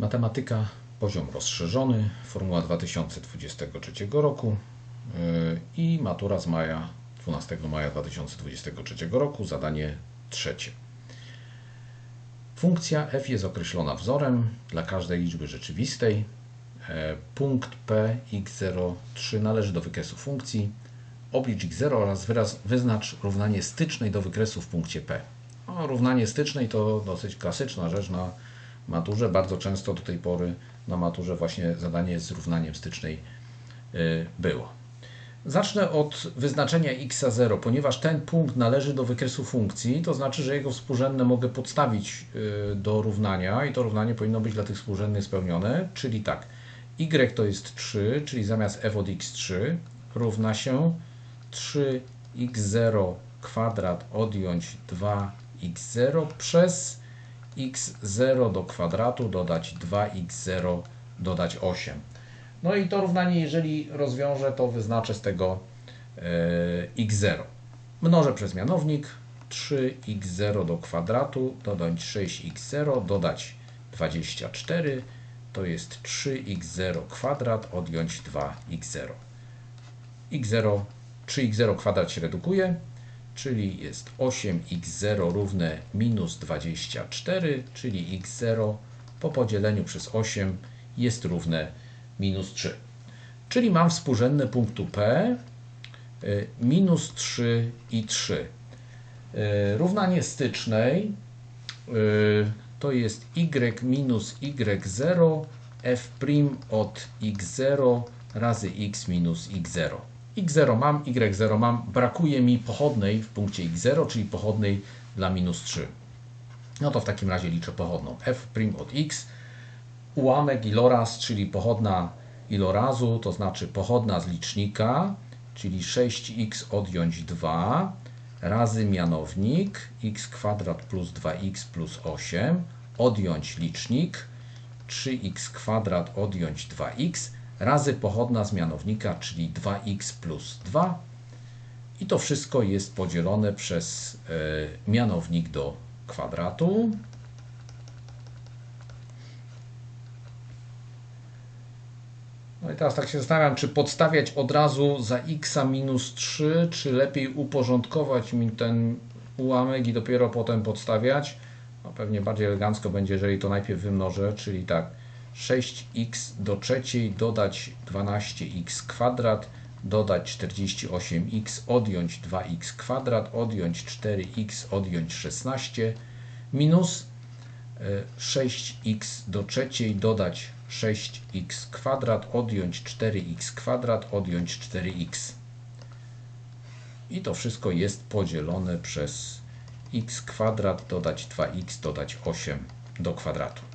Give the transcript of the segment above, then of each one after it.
Matematyka, poziom rozszerzony, formuła 2023 roku yy, i matura z maja, 12 maja 2023 roku, zadanie trzecie. Funkcja f jest określona wzorem dla każdej liczby rzeczywistej. E, Punkt p x03 należy do wykresu funkcji. Oblicz x0 oraz wyraz, wyznacz równanie stycznej do wykresu w punkcie p. No, równanie stycznej to dosyć klasyczna rzecz na maturze. Bardzo często do tej pory na maturze właśnie zadanie z równaniem stycznej y, było. Zacznę od wyznaczenia x0, ponieważ ten punkt należy do wykresu funkcji, to znaczy, że jego współrzędne mogę podstawić y, do równania i to równanie powinno być dla tych współrzędnych spełnione, czyli tak, y to jest 3, czyli zamiast f od x3 równa się 3x0 kwadrat odjąć 2x0 przez x0 do kwadratu dodać 2x0 dodać 8. No i to równanie, jeżeli rozwiążę, to wyznaczę z tego e, x0. Mnożę przez mianownik 3x0 do kwadratu dodać 6x0 dodać 24 to jest 3x0 kwadrat odjąć 2x0. x0, 3x0 kwadrat się redukuje, czyli jest 8x0 równe minus 24, czyli x0 po podzieleniu przez 8 jest równe minus 3. Czyli mam współrzędne punktu P y, minus 3 i 3. Y, równanie stycznej y, to jest y minus y0 f' od x0 razy x minus x0 x0 mam, y0 mam, brakuje mi pochodnej w punkcie x0, czyli pochodnej dla minus 3. No to w takim razie liczę pochodną f' od x, ułamek iloraz, czyli pochodna ilorazu, to znaczy pochodna z licznika, czyli 6x odjąć 2 razy mianownik x kwadrat plus 2x plus 8 odjąć licznik 3x kwadrat odjąć 2x razy pochodna z mianownika, czyli 2x plus 2 i to wszystko jest podzielone przez e, mianownik do kwadratu. No i teraz tak się zastanawiam, czy podstawiać od razu za x minus 3, czy lepiej uporządkować mi ten ułamek i dopiero potem podstawiać. No pewnie bardziej elegancko będzie, jeżeli to najpierw wymnożę, czyli tak 6x do trzeciej dodać 12x kwadrat dodać 48x odjąć 2x kwadrat odjąć 4x odjąć 16 minus 6x e, do trzeciej dodać 6x kwadrat odjąć 4x kwadrat odjąć 4x i to wszystko jest podzielone przez x kwadrat dodać 2x dodać 8 do kwadratu.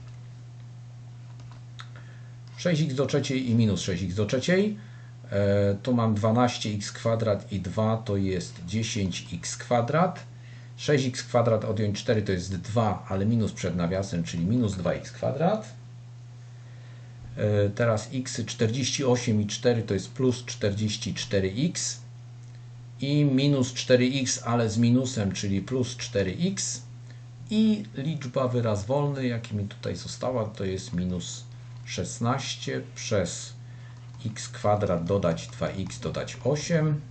6x do trzeciej i minus 6x do trzeciej. E, tu mam 12x kwadrat i 2 to jest 10x kwadrat. 6x kwadrat odjąć 4 to jest 2, ale minus przed nawiasem, czyli minus 2x kwadrat. E, teraz x 48 i 4 to jest plus 44x i minus 4x, ale z minusem, czyli plus 4x i liczba wyraz wolny, jaki mi tutaj została, to jest minus 16 przez x kwadrat dodać 2x dodać 8.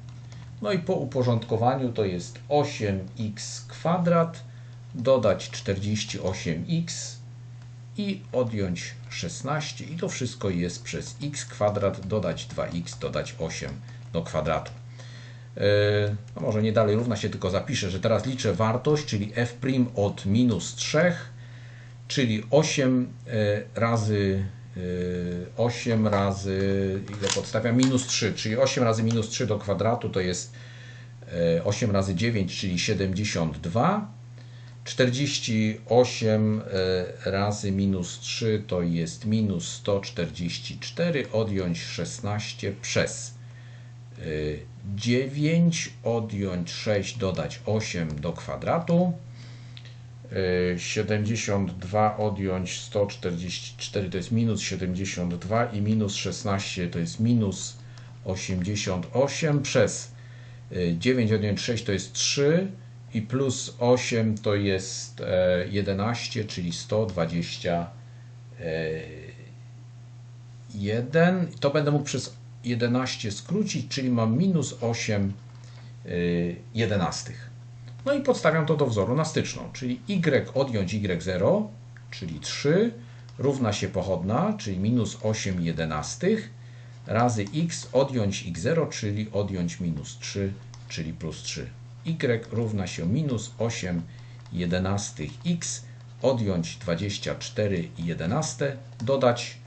No i po uporządkowaniu to jest 8x kwadrat dodać 48x i odjąć 16 i to wszystko jest przez x kwadrat dodać 2x dodać 8 do kwadratu. E, no może nie dalej równa się, tylko zapiszę, że teraz liczę wartość, czyli f' od minus 3, czyli 8 e, razy 8 razy, ile podstawia? Minus 3, czyli 8 razy minus 3 do kwadratu to jest 8 razy 9, czyli 72. 48 razy minus 3 to jest minus 144, odjąć 16 przez 9, odjąć 6, dodać 8 do kwadratu. 72 odjąć 144 to jest minus 72 i minus 16 to jest minus 88 przez 9 odjąć 6 to jest 3 i plus 8 to jest 11, czyli 128 1, to będę mógł przez 11 skrócić, czyli mam minus 8 y, jedenastych. No i podstawiam to do wzoru na styczną, czyli y odjąć y0, czyli 3, równa się pochodna, czyli minus 8 jedenastych, razy x odjąć x0, czyli odjąć minus 3, czyli plus 3. y równa się minus 8 jedenastych x, odjąć 24 11, dodać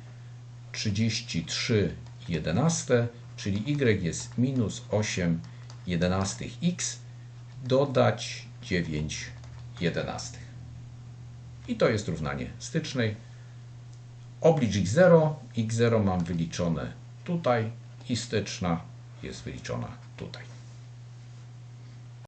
33 11, czyli y jest minus 8 jedenastych x, dodać 9 jedenastych. I to jest równanie stycznej. Oblicz x0, x0 mam wyliczone tutaj i styczna jest wyliczona tutaj.